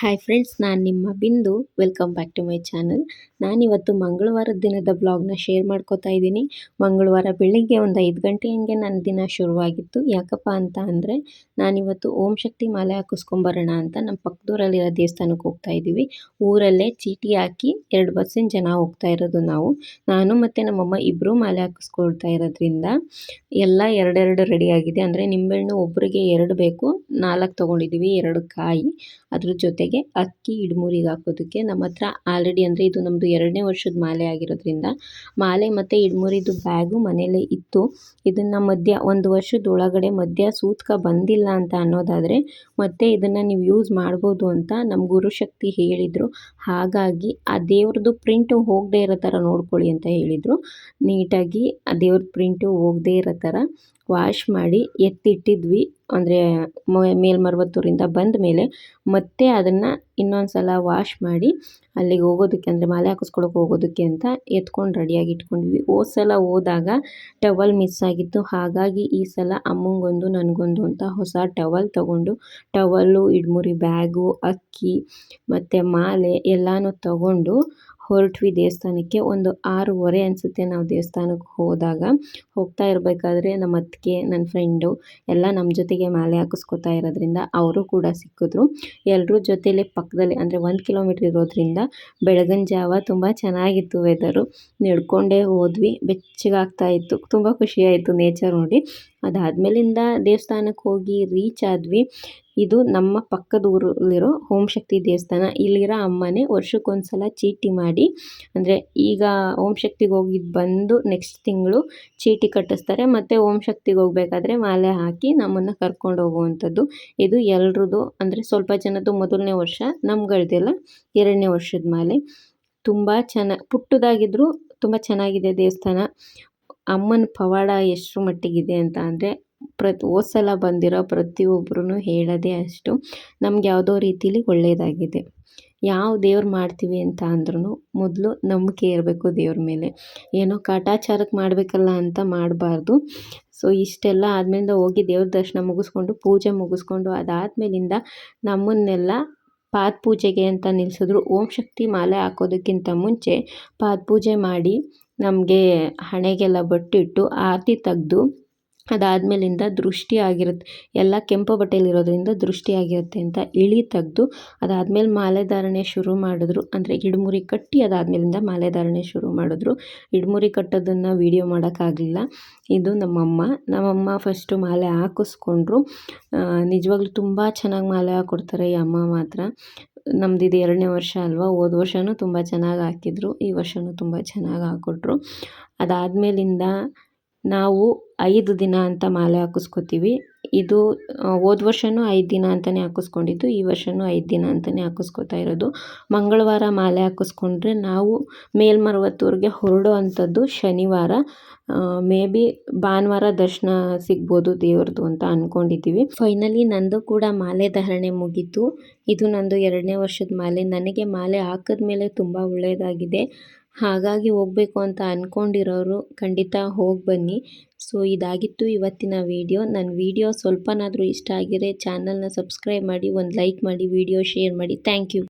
Hi friends ನಾನು ನಿಮ್ಮ Bindu. Welcome back to my channel ನಾನಿವತ್ತು ಮಂಗಳವಾರದ ದಿನದ ಬ್ಲಾಗ್ನ ಶೇರ್ ಮಾಡ್ಕೋತಾ ಇದ್ದೀನಿ. ಮಂಗಳವಾರ ಬೆಳಿಗ್ಗೆ ಒಂದು ಐದು ಗಂಟೆ ಹಂಗೆ ನನ್ನ ದಿನ ಶುರುವಾಗಿತ್ತು. ಯಾಕಪ್ಪ ಅಂತ ಅಂದರೆ, ನಾನಿವತ್ತು ಓಂ ಶಕ್ತಿ ಮಾಲೆ ಹಾಕಿಸ್ಕೊಂಬರೋಣ ಅಂತ ನಮ್ಮ ಪಕ್ಕದೂರಲ್ಲಿರೋ ದೇವಸ್ಥಾನಕ್ಕೆ ಹೋಗ್ತಾ ಇದ್ದೀವಿ. ಊರಲ್ಲೇ ಚೀಟಿ ಹಾಕಿ ಎರಡು ಬಸ್ಸಿನ ಜನ ಹೋಗ್ತಾ ಇರೋದು ನಾವು. ನಾನು ಮತ್ತು ನಮ್ಮಮ್ಮ ಇಬ್ಬರು ಮಾಲೆ ಹಾಕಿಸ್ಕೊಳ್ತಾ ಇರೋದ್ರಿಂದ ಎಲ್ಲ ಎರಡೆರಡು ರೆಡಿ ಆಗಿದೆ. ಅಂದರೆ ನಿಂಬೆಹಣ್ಣು ಒಬ್ಬರಿಗೆ ಎರಡು ಬೇಕು. ನಾಲ್ಕು ತೊಗೊಂಡಿದ್ದೀವಿ ಎರಡು ಕಾಯಿ. ಅದ್ರ ಜೊತೆಗೆ ಅಕ್ಕಿ, ಇಡ್ಮುರಿಗೆ ಹಾಕೋದಕ್ಕೆ ನಮ್ಮ ಹತ್ರ ಆಲ್ರೆಡಿ ಅಂದರೆ ಇದು ನಮ್ಮದು ಎರಡನೇ ವರ್ಷದ ಮಾಲೆ ಆಗಿರೋದ್ರಿಂದ ಮಾಲೆ ಮತ್ತು ಇಡ್ಮುರಿದು ಬ್ಯಾಗು ಮನೇಲೇ ಇತ್ತು. ಇದನ್ನು ಮಧ್ಯ ಒಂದು ವರ್ಷದ ಒಳಗಡೆ ಮಧ್ಯ ಸೂತ್ಕ ಬಂದಿಲ್ಲ ಅಂತ ಅನ್ನೋದಾದರೆ ಮತ್ತೆ ಇದನ್ನು ನೀವು ಯೂಸ್ ಮಾಡ್ಬೋದು ಅಂತ ನಮ್ಮ ಗುರುಶಕ್ತಿ ಹೇಳಿದರು. ಹಾಗಾಗಿ ಆ ದೇವ್ರದ್ದು ಪ್ರಿಂಟು ಹೋಗದೇ ಇರೋ ಥರ ನೋಡ್ಕೊಳ್ಳಿ ಅಂತ ಹೇಳಿದರು. ನೀಟಾಗಿ ಆ ದೇವ್ರದ್ದು ಪ್ರಿಂಟು ಹೋಗದೇ ಇರೋ ಥರ ವಾಶ್ ಮಾಡಿ ಎತ್ತಿಟ್ಟಿದ್ವಿ. ಅಂದರೆ ಮೇಲ್ಮರ್ವತ್ತೂರಿಂದ ಬಂದ ಮೇಲೆ ಮತ್ತೆ ಅದನ್ನು ಇನ್ನೊಂದು ಸಲ ವಾಶ್ ಮಾಡಿ ಅಲ್ಲಿಗೆ ಹೋಗೋದಕ್ಕೆ ಅಂದರೆ ಮಾಲೆ ಹಾಕಿಸ್ಕೊಳಕ್ಕೆ ಹೋಗೋದಕ್ಕೆ ಅಂತ ಎತ್ಕೊಂಡು ರೆಡಿಯಾಗಿ ಇಟ್ಕೊಂಡ್ವಿ ಹೋದ ಸಲ ಹೋದಾಗ ಟವಲ್ ಮಿಸ್ ಆಗಿತ್ತು. ಹಾಗಾಗಿ ಈ ಸಲ ಅಮ್ಮಂಗೊಂದು, ನನಗೊಂದು ಅಂತ ಹೊಸ ಟವಲ್ ತೊಗೊಂಡು ಟವಲ್ಲು ಇಡ್ಮುರಿ ಬ್ಯಾಗು ಅಕ್ಕಿ ಮತ್ತು ಮಾಲೆ ಎಲ್ಲನೂ ತಗೊಂಡು ಹೊರಟ್ವಿ ದೇವಸ್ಥಾನಕ್ಕೆ. ಒಂದು ಆರೂವರೆ ಅನಿಸುತ್ತೆ ನಾವು ದೇವಸ್ಥಾನಕ್ಕೆ ಹೋದಾಗ. ಹೋಗ್ತಾ ಇರಬೇಕಾದ್ರೆ ನಮ್ಮ ಅತ್ತಿಗೆ, ನನ್ನ ಫ್ರೆಂಡು ಎಲ್ಲ ನಮ್ಮ ಜೊತೆಗೆ ಮಾಲೆ ಹಾಕಿಸ್ಕೊತಾ ಇರೋದ್ರಿಂದ ಅವರು ಕೂಡ ಸಿಕ್ಕಿದ್ರು. ಎಲ್ಲರೂ ಜೊತೆಯಲ್ಲಿ ಪಕ್ಕದಲ್ಲಿ, ಅಂದರೆ ಒಂದು ಕಿಲೋಮೀಟ್ರ್ ಇರೋದ್ರಿಂದ ಬೆಳಗಿನ ಜಾವ ತುಂಬ ಚೆನ್ನಾಗಿತ್ತು ವೆದರು ನಡ್ಕೊಂಡೇ ಹೋದ್ವಿ. ಬೆಚ್ಚಗಾಗ್ತಾ ಇತ್ತು. ತುಂಬ ಖುಷಿಯಾಯಿತು ನೇಚರ್ ನೋಡಿ. ಅದಾದಮೇಲಿಂದ ದೇವಸ್ಥಾನಕ್ಕೆ ಹೋಗಿ ರೀಚ್ ಆದ್ವಿ. ಇದು ನಮ್ಮ ಪಕ್ಕದ ಊರಲ್ಲಿರೋ ಓಂ ಶಕ್ತಿ ದೇವಸ್ಥಾನ. ಇಲ್ಲಿರೋ ಅಮ್ಮನೇ ವರ್ಷಕ್ಕೊಂದ್ಸಲ ಚೀಟಿ ಮಾಡಿ, ಅಂದರೆ ಈಗ ಓಂ ಶಕ್ತಿಗೆ ಹೋಗಿದ್ದು ಬಂದು ನೆಕ್ಸ್ಟ್ ತಿಂಗಳು ಚೀಟಿ ಕಟ್ಟಿಸ್ತಾರೆ. ಮತ್ತು ಓಂ ಶಕ್ತಿಗೆ ಹೋಗಬೇಕಾದ್ರೆ ಮಾಲೆ ಹಾಕಿ ನಮ್ಮನ್ನು ಕರ್ಕೊಂಡು ಹೋಗುವಂಥದ್ದು. ಇದು ಎಲ್ರದ್ದು, ಅಂದರೆ ಸ್ವಲ್ಪ ಜನದ್ದು ಮೊದಲನೇ ವರ್ಷ, ನಮ್ಗಳದೆಲ್ಲ ಎರಡನೇ ವರ್ಷದ ಮಾಲೆ. ತುಂಬ ಚೆನ್ನಾಗಿ ಪುಟ್ಟದಾಗಿದ್ದರೂ ತುಂಬ ಚೆನ್ನಾಗಿದೆ ದೇವಸ್ಥಾನ. ಅಮ್ಮನ ಪವಾಡ ಎಷ್ಟರ ಮಟ್ಟಿಗಿದೆ ಅಂತ ಅಂದರೆ ಪ್ರತಿ ಸಲ ಬಂದಿರೋ ಪ್ರತಿಯೊಬ್ಬರೂ ಹೇಳೋದೇ ಅಷ್ಟು ನಮ್ಗೆ ಯಾವುದೋ ರೀತಿಲಿ ಒಳ್ಳೆಯದಾಗಿದೆ ಯಾವ ದೇವ್ರು ಮಾಡ್ತೀವಿ ಅಂತ ಅಂದ್ರೂ ಮೊದಲು ನಂಬಿಕೆ ಇರಬೇಕು ದೇವ್ರ ಮೇಲೆ. ಏನೋ ಕಾಟಾಚಾರಕ್ಕೆ ಮಾಡಬೇಕಲ್ಲ ಅಂತ ಮಾಡಬಾರ್ದು. ಸೊ, ಇಷ್ಟೆಲ್ಲ ಆದಮೇಲಿಂದ ಹೋಗಿ ದೇವ್ರ ದರ್ಶನ ಮುಗಿಸ್ಕೊಂಡು, ಪೂಜೆ ಮುಗಿಸ್ಕೊಂಡು ಅದಾದ್ಮೇಲಿಂದ ನಮ್ಮನ್ನೆಲ್ಲ ಪಾದ ಪೂಜೆಗೆ ಅಂತ ನಿಲ್ಲಿಸಿದ್ರು ಓಂ ಶಕ್ತಿ ಮಾಲೆ ಹಾಕೋದಕ್ಕಿಂತ ಮುಂಚೆ ಪಾದ ಪೂಜೆ ಮಾಡಿ ನಮಗೆ ಹಣೆಗೆಲ್ಲ ಬಟ್ಟಿಟ್ಟು, ಆರತಿ ತೆಗ್ದು ಅದಾದಮೇಲಿಂದ ದೃಷ್ಟಿ ಆಗಿರುತ್ತೆ. ಎಲ್ಲ ಕೆಂಪು ಬಟ್ಟೆಯಲ್ಲಿರೋದ್ರಿಂದ ದೃಷ್ಟಿ ಆಗಿರುತ್ತೆ ಅಂತ ಇಳಿ ತೆಗೆದು ಅದಾದಮೇಲೆ ಮಾಲೆ ಧಾರಣೆ ಶುರು ಮಾಡಿದ್ರು. ಅಂದರೆ ಹಿಡ್ಮುರಿ ಕಟ್ಟಿ ಅದಾದಮೇಲಿಂದ ಮಾಲೆ ಧಾರಣೆ ಶುರು ಮಾಡಿದ್ರು. ಹಿಡ್ಮುರಿ ಕಟ್ಟೋದನ್ನು ವೀಡಿಯೋ ಮಾಡೋಕ್ಕಾಗಲಿಲ್ಲ. ಇದು ನಮ್ಮಮ್ಮ. ನಮ್ಮಮ್ಮ ಫಸ್ಟು ಮಾಲೆ ಹಾಕಿಸ್ಕೊಂಡ್ರು. ನಿಜವಾಗ್ಲೂ ತುಂಬ ಚೆನ್ನಾಗಿ ಮಾಲೆ ಹಾಕ್ಕೊಡ್ತಾರೆ ಈ ಅಮ್ಮ ಮಾತ್ರ. ನಮ್ದು ಇದು ಎರಡನೇ ವರ್ಷ ಅಲ್ವಾ? ಹೋದ ವರ್ಷವೂ ತುಂಬ ಚೆನ್ನಾಗಿ ಹಾಕಿದ್ರು. ಈ ವರ್ಷವೂ ತುಂಬ ಚೆನ್ನಾಗಿ ಹಾಕ್ಕೊಟ್ರು ಅದಾದಮೇಲಿಂದ ನಾವು ಐದು ದಿನ ಅಂತ ಮಾಲೆ ಹಾಕಿಸ್ಕೊತೀವಿ. ಇದು ಹೋದ ವರ್ಷವೂ ಐದು ದಿನ ಅಂತಲೇ ಹಾಕಿಸ್ಕೊಂಡಿದ್ದು, ಈ ವರ್ಷವೂ ಐದು ದಿನ ಅಂತಲೇ ಹಾಕಿಸ್ಕೊತಾ ಇರೋದು. ಮಂಗಳವಾರ ಮಾಲೆ ಹಾಕಿಸ್ಕೊಂಡ್ರೆ ನಾವು ಮೇಲ್ಮರುವತ್ತೂರಿಗೆ ಹೊರಡೋ ಅಂಥದ್ದು ಶನಿವಾರ ಮೇ ಬಿ ಭಾನುವಾರ ದರ್ಶನ ಸಿಗ್ಬೋದು ದೇವ್ರದ್ದು ಅಂತ ಅಂದ್ಕೊಂಡಿದ್ದೀವಿ ಫೈನಲಿ ನಂದು ಕೂಡ ಮಾಲೆ ಧಾರಣೆ ಮುಗೀತು. ಇದು ನಂದು ಎರಡನೇ ವರ್ಷದ ಮಾಲೆ. ನನಗೆ ಮಾಲೆ ಹಾಕಿದ್ಮೇಲೆ ತುಂಬ ಒಳ್ಳೆಯದಾಗಿದೆ ಹಾಗಾಗಿ ಹೋಗಬೇಕು ಅಂತ ಅಂದ್ಕೊಂಡಿರೋರು ಖಂಡಿತ ಹೋಗಿ ಬನ್ನಿ. ಸೊ, ಇದಾಗಿತ್ತು ಇವತ್ತಿನ ವೀಡಿಯೋ. ನನ್ನ ವೀಡಿಯೋ ಸ್ವಲ್ಪನಾದರೂ ಇಷ್ಟ ಆಗಿದ್ರೆ ಚಾನಲ್ನ ಸಬ್ಸ್ಕ್ರೈಬ್ ಮಾಡಿ, ಒಂದು ಲೈಕ್ ಮಾಡಿ ವಿಡಿಯೋ ಶೇರ್ ಮಾಡಿ. Thank you